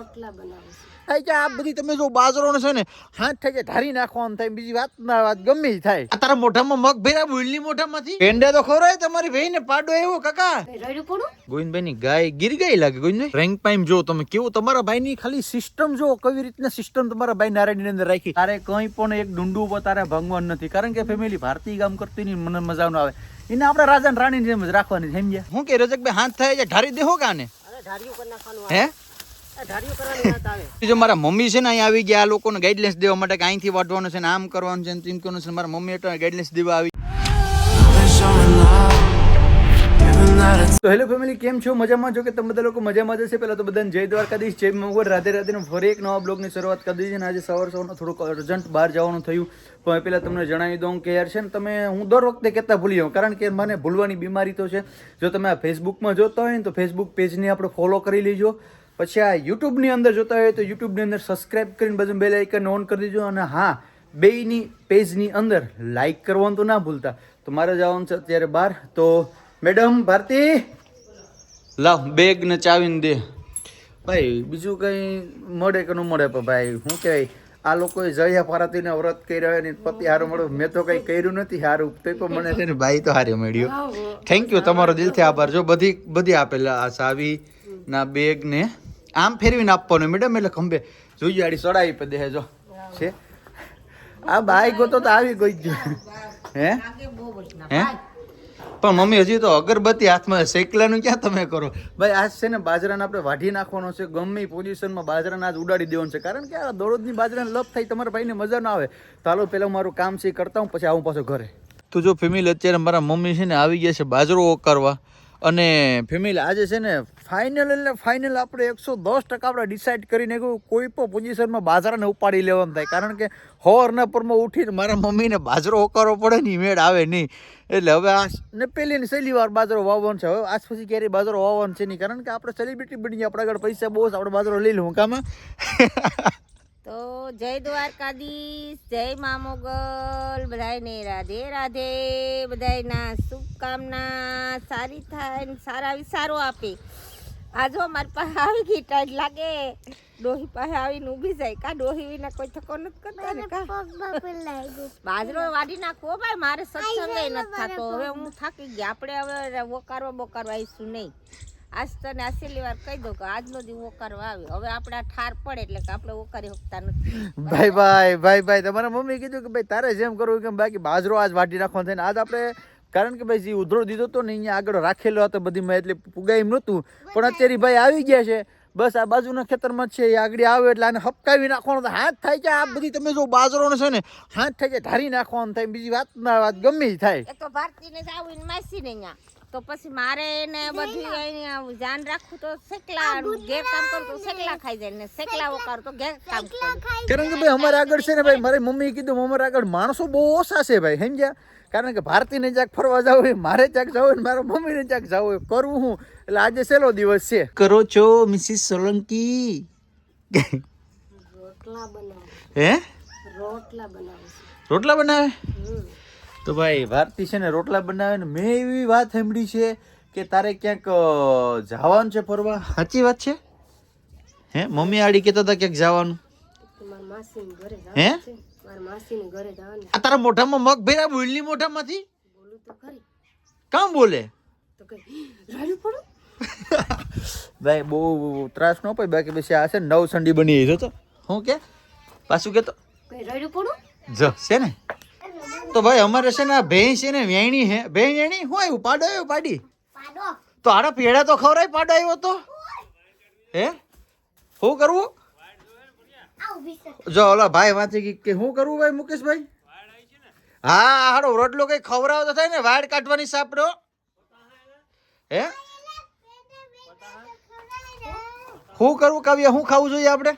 રોટલા બનાવું છું. થાય કે આ બધી તમે જો બાજરો છે ને હાથ થાય કે ધારી નાખવાનું થાય બીજી વાત ના વાત ગમે થાય. તારા મોઢામાં મગ ભેરા બોલની મોઢામાંથી? પેંડા તો ખવડાય તમારી ભાઈ ને પાડો એવો કાકા. કઈ રડ્યું પડું ગોવિંદભાઈ ની ગાય ગીર ગઈ લાગે ગોવિંદભાઈ. રેન્ક પાઇમ જો તમે કેવું તમારા ભાઈ ની ખાલી સિસ્ટમ જો કેવી રીતના સિસ્ટમ તમારા ભાઈ નારાયણની અંદર રાખી. તારે કઈ પણ એક ડુંડું તારે ભંગવાન નથી કારણ કે ફેમિલી ભારતીય કામ કરતી ની મને મજા ન આવે. એને આપણે રાજા ને રાણી જેમ જ રાખવાની છે, સમજ્યા હું કે રજકભાઈ હાથ થાય છે ઢારી દેહો કાને હે? જો મારા મમ્મી છે ને અહીં આવી ગયા આ લોકોને ગાઈડલાઇન્સ દેવા માટે કે અહીંથી વાટવાનું છે ને આમ કરવાનું છે ને તેમ કરવાનું છે મારા મમ્મી એટલે ગાઈડલાઇન્સ દેવા આવી. તો હેલો ફેમિલી કેમ છો? મજામાં છો કે તમે બધા લોકો મજામાં જશે પહેલા તો બધાને જય દ્વારકાધીશ જય મંગળ. રાધે રાધેનો ફરી એક નવા બ્લોગની શરૂઆત કરી દીધી છે અને આજે સવાર સવારનો થોડુંક અર્જન્ટ બહાર જવાનું થયું. પણ પહેલાં તમને જણાવી દઉં કે યાર છે ને તમે હું દર વખતે કહેતા ભૂલી જાઉં કારણ કે મને ભૂલવાની બીમારી તો છે. જો તમે આ ફેસબુકમાં જોતા હોય ને તો ફેસબુક પેજને આપણે ફોલો કરી લેજો. પછી આ યુટ્યુબની અંદર જોતા હોય તો યુટ્યુબની અંદર સબસ્ક્રાઈબ કરીને બાજુ બેલ આઇકન ઓન કરી દેજો અને હા બેયની પેજની અંદર લાઇક કરવાનું તો ના ભૂલતા. તો મારે જવાનું છે અત્યારે બહાર. તો મેડમ ભારતી? લાવ બેગ ને ચાવીને દે. ભાઈ બીજું કંઈ મળે કે ન મળે પણ ભાઈ શું કહેવાય આ લોકોએ જયા પારાતીને વ્રત કર્યા હોય ને પતિ હારો મળ્યો મેં તો કંઈ કર્યું નથી હારું તો પણ મને છે ને ભાઈ તો હારે મળ્યો. થેન્ક યુ તમારો દિલથી આભાર. જો બધી બધી આપેલા આ સાવી ના બેગ ને આમ ફેરવીને આપવાનું મેડમ એટલે ખંભે જોઈએ આડી સડાવી પે દે જો. છે? આ બાઈ ગોતો તો આવી ગઈ જ હે? હે? પણ મમ્મી, હજી તો અગરબત્તી હાથમાં શેકલાનું ક્યાં તમે કરો? ભાઈ, આજ છે ને બાજરાને આપણે વાઢી નાખવાનો છે. ગમે પોઝિશનમાં બાજરાને આજ ઉડાડી દેવાનું છે. કારણ કે આ દોડની બાજરાને લપ થઈ તમારા ભાઈને મજા ના આવે. હાલો, પહેલાં મારું કામ છે કરતા હું પછી આવું પાછો ઘરે. તો જો ફેમિલી અત્યારે મારા મમ્મી છે ને આવી ગયા છે બાજરો કરવા અને ફેમિલી આજે છે ને ફાઇનલ એટલે ફાઇનલ આપણે એકસો દસ ટકા આપણે ડિસાઇડ કરીને કહ્યું કોઈ પણ પોઝિશનમાં બાજરાને ઉપાડી લેવાનું થાય. કારણ કે હોરના પરમાં ઉઠીને મારા મમ્મીને બાજરો ઓકારવો પડે ને મેળ આવે નહીં. એટલે હવે આ ને પહેલી ને છેલ્લી વાર બાજરો વાવવાનો છે. હવે આજ પછી ક્યારેય બાજરો વાવવાનો છે નહીં. કારણ કે આપણે સેલિબ્રિટી બની ગયા, આપણા આગળ પૈસા બહુ આપણે બાજરો લઈ લઉં, કામાં? તો જય દ્વારકાધીશ, જય મા મોગલ. બધાયને રાધે રાધે. બધાયના શુભકામના. સારી થાય સારા વિચારો આપે. આજો મારી પાસે આવી ગઈ ટાઈટ લાગે. ડોહી પાસે આવીને ઊભી જાય. કા ડોહી વિના કોઈ થકો નથી કરતા ને કા? બાજરો વાડી નાખવો ભાઈ મારે સત્સંગ નથી થતો. હવે હું થાકી ગઈ. આપણે હવે વોકારવા બોકારવા આવીશું નહીં. આજ તને આ છેલ્લી વાર કહી દો કે આજનો દી વોકારવા આવે. હવે આપણે આ ઠાર પડે એટલે કે આપણે વોકારી શકતા નથી. ભાઈ ભાઈ ભાઈ ભાઈ તમારા મમ્મી કીધું કે ભાઈ તારે જેમ કરવું કેમ બાકી બાજરો આજ વાટી નાખવાનો થાય ને આજ આપણે કારણ કે ભાઈ જે ઉધરો દીધો હતો ને અહીંયા આગળ રાખેલો હતો બધીમાં એટલે પુગાઈ એમ નહોતું પણ અત્યારે ભાઈ આવી ગયા છે. બસ આ બાજુના ખેતરમાં જ છે એ આગળ આવે એટલે આને હપકાવી નાખવાનો તો હાથ થાય છે આ બધી તમે જો બાજરો છે ને હાથ થાય કે ધારી નાખવાનું થાય બીજી વાત ના વાત ગમે થાય. તો ભારતીને આવીને માસી ને અહીંયા. તો પછી મારે એને બધી અહીંયા ધ્યાન રાખવું તો સેકલા ઘેર કામ કરું તો સેકલા ખાઈ જાય ને સેકલા ઓકારું તો ઘેર કામ કરું. કારણ કે ભાઈ અમારે આગળ છે ને ભાઈ મારી મમ્મીએ કીધું અમારા આગળ માણસો બહુ ઓછા છે ભાઈ સમજ્યા? કારણ કે ભારતીને ક્યાંક ફરવા જવું હોય મારે ક્યાંક જવું હોય ને મારા મમ્મીને ક્યાંક જવું હોય કરવું હું? એટલે આજે છેલ્લો દિવસ છે. કરો છો મિસિસ સોલંકી? રોટલા બનાવું. હે? રોટલા બનાવે રોટલા બનાવે? તો ભાઈ ભારતી છે ને રોટલા બનાવે ને મેં એવી વાત સાંભળી છે કે તારે ક્યાંક જવાનું છે ફરવા? સાચી વાત છે? હે મમ્મી આડી કહેતા હતા ક્યાંક જવાનું. તો મારા માસીને ઘરે હે? આ તારા મોઢામાં મગ ભેરા બોલની મોઢામાંથી? બોલું તો ખરી. કામ બોલે? તો કઈ રડ્યું પડું ભાઈ બહુ ત્રાસ ન પાય બાકી પછી આ છે ને નવ સંડી બની ગઈ તો. હું કે? પાછું કે તો? કઈ જ છે ને? તો ભાઈ અમારે છે ને આ ભેં છે ને વેણી હે ભેં વેણી? હું આવ્યું? પાડો આવ્યો પાડી. તો આડા પેડા તો ખવરાય પાડો આવ્યો તો. હે? શું કરવું? જો ઓલા ભાઈ વાંચી ગઈ કે શું કરવું ભાઈ મુકેશભાઈ? હા હાડો રોટલો કઈ ખવડાવો તો થાય ને વાડ કાઢવાની સાપડો. હે? શું કરવું કાવ્ય શું ખાવું જોઈએ આપણે?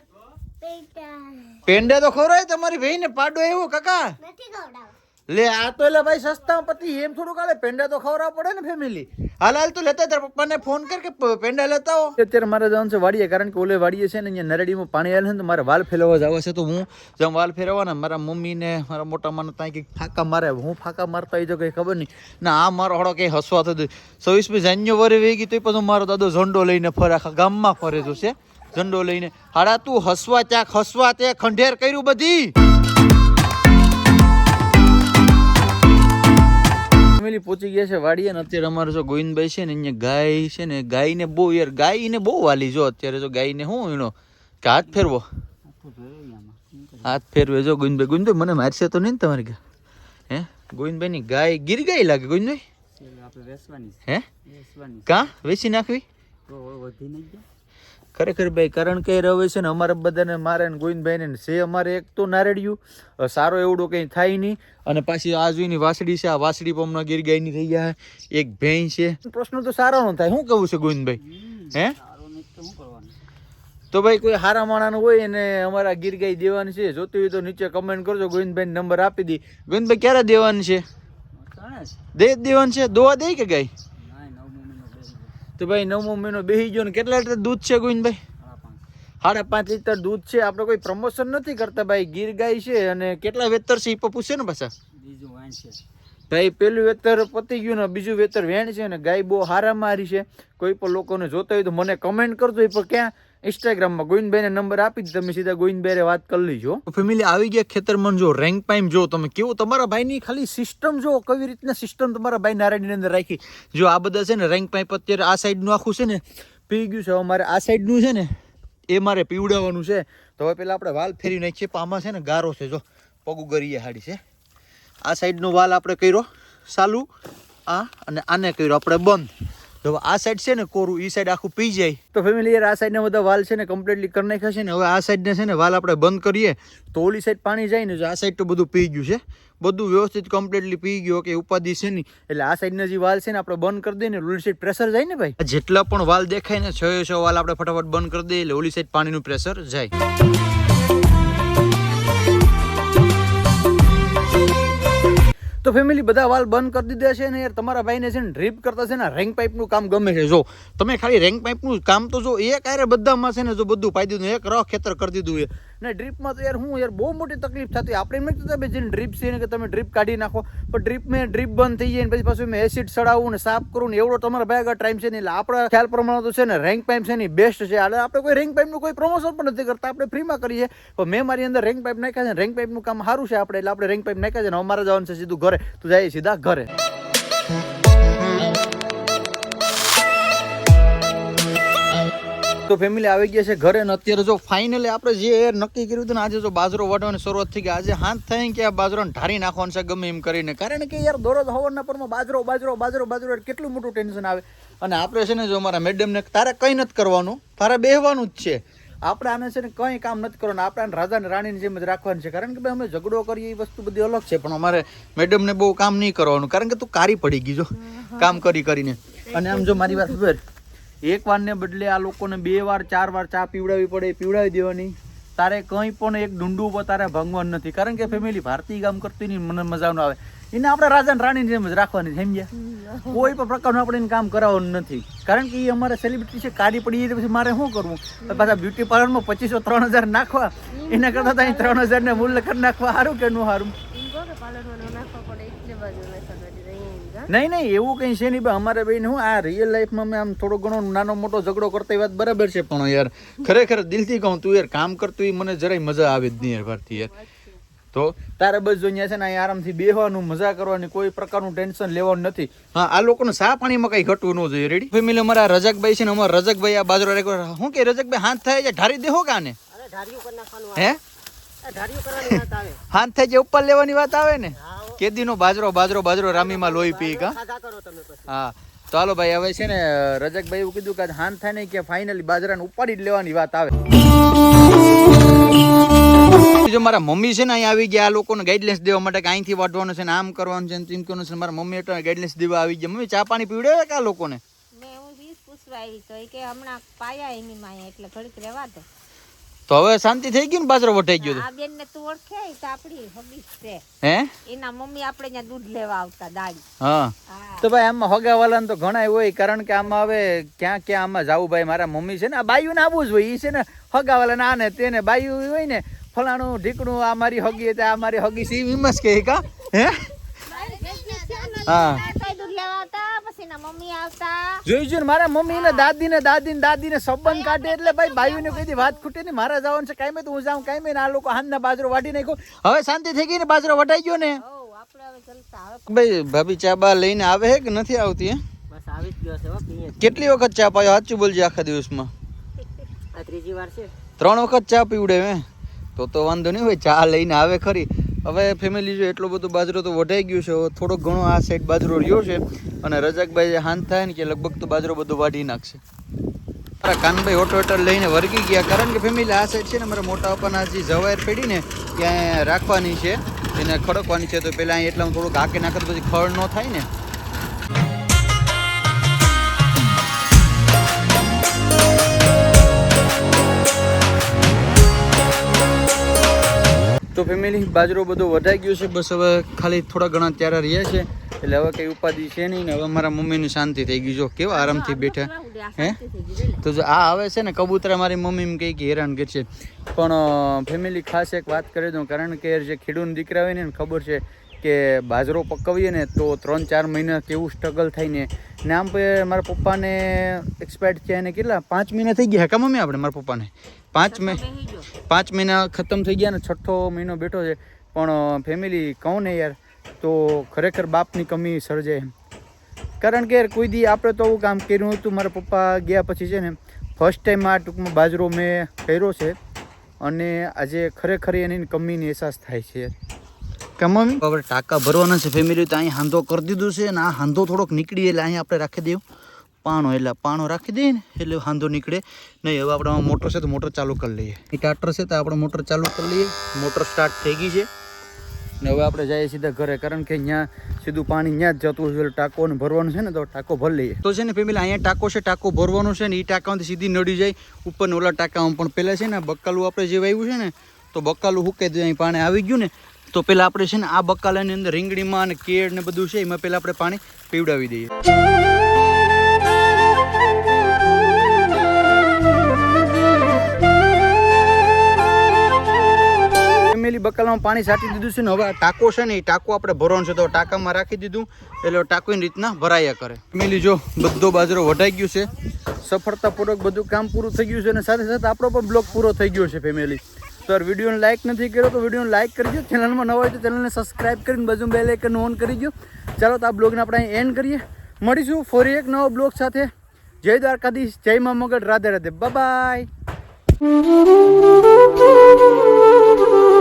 પેંડા. તો ખવડાય તમારી ભાઈ ને પાડો આવ્યો કાકા. લે, આ તો એટલે ભાઈ સસ્તા પતિ, એમ થોડું કાલે પેંડા તો ખવડાવવા પડે ને ફેમિલી હાલ હાલ તો લેતા તારા પપ્પાને ફોન કર કે પેંડા લેતા હો અત્યારે મારે જવાનું છે વાડીએ, કારણ કે ઓલે વાડીએ છે ને, અહીંયા નરેડીમાં પાણી આવેલું છે તો મારે વાલ ફેરવવા જવા છે. તો હું જેમ વાલ ફેરવવાના મારા મમ્મીને, મારા મોટા માને ત્યાં કંઈક ફાંકા મારે હું ફાંકા મારતા આવી તો કંઈ ખબર નહીં. ના, આ મારો હળો કંઈ હસવા થતું છવ્વીસમી જાન્યુઆરી વહી ગઈ તો પછી મારો દાદો ઝંડો લઈને ફરે, આખા ગામમાં ફરે છે. ઝંડો લઈને. હાડા, તું હસવા ત્યાં હસવા તે ખંડેર કર્યું બધી. ફેમિલી પહોંચી ગયા છે વાડીએ અને અત્યારે અમારે જો ગોવિંદભાઈ છે ને અહીંયા ગાય છે ને ગાયને બહુ યાર ગાયને બહુ વાલી જો અત્યારે જો ગાયને શું એનો કે હાથ ફેરવો? હાથ ફેરવે જો ગોવિંદભાઈ. ગોવિંદભાઈ મને મારશે તો નહીં ને તમારી ગા હે? ગોવિંદભાઈ ની ગાય ગીર ગાય લાગે ગોવિંદભાઈ? હે? કા? વેચી નાખવી? ખરેખર ભાઈ, કારણ કે રવે છે ને અમારે બધાને મારે ને ગોવિંદભાઈ છે અમારે એક તો નારેડિયું. સારો એવડો કંઈ થાય નહીં. અને પાછી આજુની વાસડી છે, આ વાસડી પણ હમણાં ગીર ગાયની થઈ ગયા એક ભેંસ છે. પ્રશ્ન તો સારો નો થાય. શું કહું છે ગોવિંદભાઈ? હે? તો ભાઈ, કોઈ હારા માણાનું હોય અને અમારા ગીર ગાય દેવાની છે. જોતી હોય તો નીચે કમેન્ટ કરજો. ગોવિંદભાઈ નંબર આપી દી. ગોવિંદભાઈ, ક્યારે દેવાનું છે? દે દેવાનું છે. દોવા દે કે ગાય? તો ભાઈ નવમો મહિનો બેસી ગયો ને કેટલા લીટર દૂધ છે ગોવિંદભાઈ સાડા પાંચ લીટર દૂધ છે. આપણે કોઈ પ્રમોશન નથી કરતા ભાઈ. ગીર ગાય છે અને કેટલા વેતર છે એ પણ પૂછે ને પાછા? ભાઈ પેલું વેતર પતી ગયું ને બીજું વેતર વેણ છે ને ગાય બહુ હારા મારી છે. કોઈ પણ લોકોને જોતા હોય તો મને કમેન્ટ કરજો. એ પણ ક્યાં ઇન્સ્ટાગ્રામમાં ગોવિંદભાઈને નંબર આપી દીધો તમે સીધા ગોવિંદભાઈ વાત કરી લીજો. ફેમિલી આવી ગયા ખેતરમાં જો રેન્ક પાઇમ જો, તમે કેવું? તમારા ભાઈની ખાલી સિસ્ટમ જો કેવી રીતના સિસ્ટમ તમારા ભાઈ નારાયણની અંદર રાખી? જો આ બધા છે ને રેન્ક પાઇપ અત્યારે આ સાઈડનું આખું છે ને, પી ગયું છે હવે મારે આ સાઈડનું છે ને, એ મારે પીવડાવવાનું છે. તો હવે પેલા આપણે વાલ ફેરી નાખીએ, પણ આમાં છે ને ગારો છે, જો પગું ગરીએ હાડી છે. આ સાઈડનો વાલ આપણે કર્યો, ચાલુ. આ અને આને કર્યો, આપણે બંધ. તો આ સાઈડ છે ને કોરું એ સાઈડ આખું પી જાય. તો ફેમિલી યાર, આ સાઈડના બધા વાલ છે ને કમ્પ્લીટલી કરી નાખ્યા છે ને, હવે આ સાઈડને છે ને વાલ આપણે બંધ કરીએ. તો ઓલી સાઈડ પાણી જાય ને આ સાઈડ તો બધું પી ગયું છે. બધું વ્યવસ્થિત કમ્પ્લીટલી પી ગયું કે ઉપાધિ છે નહીં. એટલે આ સાઈડના જે વાલ છે ને આપણે બંધ કરી દઈએ ને, ઓલી સાઈડ પ્રેશર જાય ને ભાઈ? જેટલા પણ વાલ દેખાય ને છ છ વાલ આપણે ફટાફટ બંધ કરી દઈએ, એટલે ઓલી સાઈડ પાણીનું પ્રેશર જાય. તો ફેમિલી બધા વાલ બંધ કરી દીધા છે ને યાર, તમારા ભાઈને છે ને ડ્રીપ કરતા છે ને રેન્ક પાઇપનું કામ ગમે છે. જો, તમે ખાલી રેન્ક પાઇપનું કામ તો જો, એક આરે બધામાં છે ને જો બધું પાઈ દીધું એક રહ ખેતર કરી દીધું એ ને ડ્રીપમાં તો યાર હું યાર બહુ મોટી તકલીફ થતી. આપણે એમ નથી થતા જેને ડ્રીપ છે કે તમે ડ્રીપ કાઢી નાખો. પણ ડ્રીપ મેં ડ્રીપ બંધ થઈ જાય ને પછી પાછું મેં એસિડ ચડાવું ને સાફ કરવું ને એવડો તમારા ભાઈ આગળ ટાઈમ છે ને એટલે આપણા ખ્યાલ પ્રમાણે તો છે ને રેન્ક પાઇપ છે ને બેસ્ટ છે. એટલે આપણે કોઈ રેન્ક પાઇપનું કોઈ પ્રમોશન પણ નથી કરતા. આપણે ફ્રીમાં કરીએ પણ મેં મારી અંદર રેન્ક પાઇપ નાખ્યા છે રેન્ક પાઇપનું કામ સારું છે આપણે. એટલે આપણે રેન્ક પાઇપ નાખ્યા છે ને અમારે જવાનું છે સીધું ઘરે. તો જઈએ સીધા ઘરે. તો ફેમિલી આવી ગયા છે ઘરે ને અત્યારે જો ફાઇનલી આપણે જે નક્કી કર્યું હતું ને આજે જો બાજરો વાટવાની શરૂઆત થઈ ગઈ. આજે હાથ થઈ કે આ બાજરાને ઢારી નાખવાનું છે ગમે એમ કરીને. કારણ કે યાર દરરોજ હવારના પરમાં બાજરો બાજરો બાજરો બાજરો કેટલું મોટું ટેન્શન આવે. અને આપણે છે ને જો અમારા મેડમને તારે કંઈ નથી કરવાનું. તારે બેહવાનું જ છે. આપણે આને છે ને કંઈ કામ નથી કરવાનું. આપણે રાજા ને રાણીની જેમ જ રાખવાનું છે. કારણ કે ભાઈ અમે ઝઘડો કરીએ એ વસ્તુ બધી અલગ છે. પણ અમારે મેડમને બહુ કામ નહીં કરવાનું. કારણ કે તું કારી પડી ગઈ જો. કામ કરી કરીને. અને આમ જો મારી વાત એક વારને બદલે આ લોકોને બે વાર ચાર વાર ચા પીવડાવવી પડે એ પીવડાવી દેવાની. તારે કંઈ પણ એક ડુંડું ઉપર તારે ભંગવાનું નથી. કારણ કે ફેમિલી ભારતીય કામ કરતી નહીં મને મજા ન આવે. એને આપણે રાજા રાણીની જેમ જ રાખવાની સમજ્યા કોઈ પણ પ્રકારનું આપણે એને કામ કરાવવાનું નથી. કારણ કે એ અમારે સેલિબ્રિટી છે કાઢી પડી એટલે પછી મારે શું કરવું? પાછા બ્યુટી પાર્લરમાં પચીસો ત્રણ હજાર નાખવા. એના કરતાં ત્યાં ત્રણ હજાર ને મૂલ્ય કરી નાખવા. સારું કે નું સારું નહીં નહીં એવું કંઈ છે નહીં અમારે ભાઈ હું આ રિયલ લાઈફમાં મેં આમ થોડો ઘણો નાનો મોટો ઝઘડો કરતા વાત બરાબર છે પણ યાર ખરેખર દિલથી કહું તું યાર કામ કરતું એ મને જરાય મજા આવે જ નહીં યાર ભારતી યાર. તો તારે બસ જો અહીંયા છે ને અહીંયા આરામથી બેહવાનું મજા કરવાની કોઈ પ્રકારનું ટેન્શન લેવાનું નથી. હા આ લોકોને સા પાણીમાં કઈ ઘટવું ન જોઈએ રેડી ફેમિલી અમારા રજકભાઈ છે ને અમારા રજકભાઈ આ બાજુ હું શું કે રજકભાઈ હાથ થાય છે? ઢારી દેહો કાને? હે? ધાર્યું કરવાની વાત આવે. હાથ થાય છે ઉપર લેવાની વાત આવે ને? કેદીનો બાજરો બાજરો બાજરો રામીમાં લોહી પી કા? ખાધા કરો તમે પછી. હા. તો હાલો ભાઈ હવે છે ને રજકભાઈ એવું કીધું કે હાન થાય ને કે ફાઇનલી બાજરાને ઉપાડી જ લેવાની વાત આવે. જો મારા મમ્મી છે ને અહીંયા આવી ગયા આ લોકોને ગાઈડલાઇન્સ દેવા માટે કે અહીંથી વાટવાનું છે ને આમ કરવાનું છે ને તેમ કરવાનું છે મારા મમ્મી એટલે ગાઈડલાઇન્સ દેવા આવી ગયા. મમ્મી ચા પાણી પીવડે કે આ લોકોને? મેં હું વીસ પૂછવા આવી તો કે હમણાં પાયા એની માયા એટલે ઘડીક રહેવા દો. તો હવે શાંતિ થઈ ગઈ ને બાજરો વટાઈ ગયો આ બેન ને તું ઓળખે તો આપડી હબીસ છે. હે? એના મમ્મી આપણે ત્યાં દૂધ લેવા આવતા દાડી હા. તો ભાઈ આમાં હગાવાલાને તો ઘણા હોય કારણ કે આમાં હવે ક્યાં ક્યાં આમાં જાવું ભાઈ મારા મમ્મી છે ને આ બાયુને આવવું જ હોય એ છે ને હગાવાલાને આને તેને બાયુ હોય ને ફલાણું ઢીકણું આ મારી હગી હતી આ મારી હગી સી વિમસ કે કા હે? હા? પછી એના મમ્મી આવતા. જોઈજો જોઈ મારા મમ્મી ને દાદી ને દાદી ને દાદી ને સંબંધ કાઢે એટલે ભાઈ ભાઈઓ ને કઈ વાત ખૂટે નહીં. મારા જવાનું છે કાંઈ તો હું જાઉં કાંઈ આ લોકો હાથના બાજરો વાટી નાખ્યો. હવે શાંતિ થઈ ગઈ ને બાજરો વટાઈ ગયો ને? ઓ આપણે હવે ચલતા હવે ભાઈ ભાભી ચા બા લઈને આવે હે કે નથી આવતી હે? બસ આવી જ ગયો છે હો પીએ કેટલી વખત ચા પાયો? સાચું બોલજે આખા દિવસમાં. આ ત્રીજી વાર છે. ત્રણ વખત ચા પીવડે હે? તો તો વાંધો નહીં હોય ચા લઈને આવે ખરી. હવે ફેમિલી જો એટલો બધો બાજરો તો વઢાઈ ગયો છે થોડો ઘણો આ સાઈડ બાજરો રહ્યો છે અને રજાકભાઈ હાન થાય ને કે લગભગ તો બાજરો બધો વાઢી નાખશે. મારા કાનભાઈ ઓટો ઓટર લઈને વર્ગી ગયા, કારણ કે ફેમિલી આ સાઈડ છે ને મારા મોટા પપ્પાના જે જવાયર પેઢી ત્યાં રાખવાની છે, એને ખડકવાની છે, તો પહેલાં અહીં એટલા થોડુંક હાકે નાખે પછી ખડ ન થાય ને. તો ફેમિલી બાજરો બધો વધાઈ ગયો છે. બસ હવે ખાલી થોડા ઘણા ત્યારે રહ્યા છે. એટલે હવે કઈ ઉપાધિ છે નહીં ને હવે મારા મમ્મીની શાંતિ થઈ ગઈ. જો કેવા આરામથી બેઠા. હે? તો જો આ આવે છે ને કબૂતરા મારી મમ્મી એમ કંઈક હેરાન કરશે. પણ ફેમિલી ખાસ એક વાત કરી દઉં. કારણ કે જે ખેડૂત દીકરા હોય ને ખબર છે કે બાજરો પકવીએ ને તો ત્રણ ચાર મહિના કેવું સ્ટ્રગલ થાય ને ને આમ મારા પપ્પાને એક્સપાયર્ડ થયા એને કેટલા? પાંચ મહિના થઈ ગયા હે કા મમ્મી આપણે મારા પપ્પાને? પાંચ મહિના પાંચ મહિના ખતમ થઈ ગયા ને છઠ્ઠો મહિનો બેઠો છે. પણ ફેમિલી કહું ને યાર તો ખરેખર બાપની કમી સર્જે એમ. કારણ કે યાર કોઈ દી આપણે તો આવું કામ કર્યું હતું મારા પપ્પા ગયા પછી છે ને ફર્સ્ટ ટાઈમ આ ટૂંકમાં બાજરો મેં કર્યો છે. અને આજે ખરેખર એની કમીની અહેસાસ થાય છે કમામી હવે ટાંકા ભરવાના છે ફેમિલી તો અહીં હાંધો કરી દીધું છે અને આ હાંધો થોડોક નીકળી એટલે અહીં આપણે રાખી દઈએ. પાણો, એટલે પાણો રાખી દઈએ ને, એટલે હાંધો નીકળે. નહીં, હવે આપણે મોટર છે તો મોટર ચાલુ કરી લઈએ. એ ટાટર છે તો આપણે મોટર ચાલુ કરી લઈએ. મોટર સ્ટાર્ટ થઈ ગઈ છે. ને હવે આપણે જઈએ સીધા ઘરે, કારણ કે અહીંયા સીધું પાણી ત્યાં જ જતું હોય ટાંકો ભરવાનું છે ને, તો ટાંકો ભરી લઈએ. તો છે ને ફેમિલી અહીંયા ટાંકો છે, ટાંકો ભરવાનો છે ને એ ટાંકામાંથી સીધી નડી જાય. ઉપર ઓલા ટાંકામાં પણ પહેલાં છે ને બકાલું આપણે જે વાવ્યું છે ને, તો બકાલું હુકાઈ દે અહીં પાણી આવી ગયું ને તો પહેલાં આપણે છે ને આ બકાલાની અંદર રીંગણીમાં અને કેળ ને બધું છે, એમાં પહેલાં આપણે પાણી પીવડાવી દઈએ. ફેમિલી બકાલામાં પાણી સાટી દીધું છે ને, હવે આ ટાંકો છે ને, એ ટાંકો આપણે ભરવાનો છે, તો ટાંકામાં રાખી દીધું, એટલે ટાંકો રીતના ભરાયા કરે. ફેમિલી, જો બધો બાજરો વઢાઈ ગયો છે, સફળતાપૂર્વક બધું કામ પૂરું થઈ ગયું છે, અને સાથે સાથે આપણો પણ બ્લોક પૂરો થઈ ગયો છે, ફેમિલી. તો યાર વિડીયોને લાઇક નથી કર્યો તો વિડીયોને લાઇક કરજો ચેનલમાં નવા હોય તો ચેનલને સબસ્ક્રાઇબ કરીને બાજુ બે આઇકન ઓન કરી દો ચાલો તો આ બ્લોગને આપણે એન્ડ કરીએ. મળીશું ફરી એક નવો બ્લોગ સાથે. જય દ્વારકાધીશ, જય મા મગર, રાધે રાધે. બાય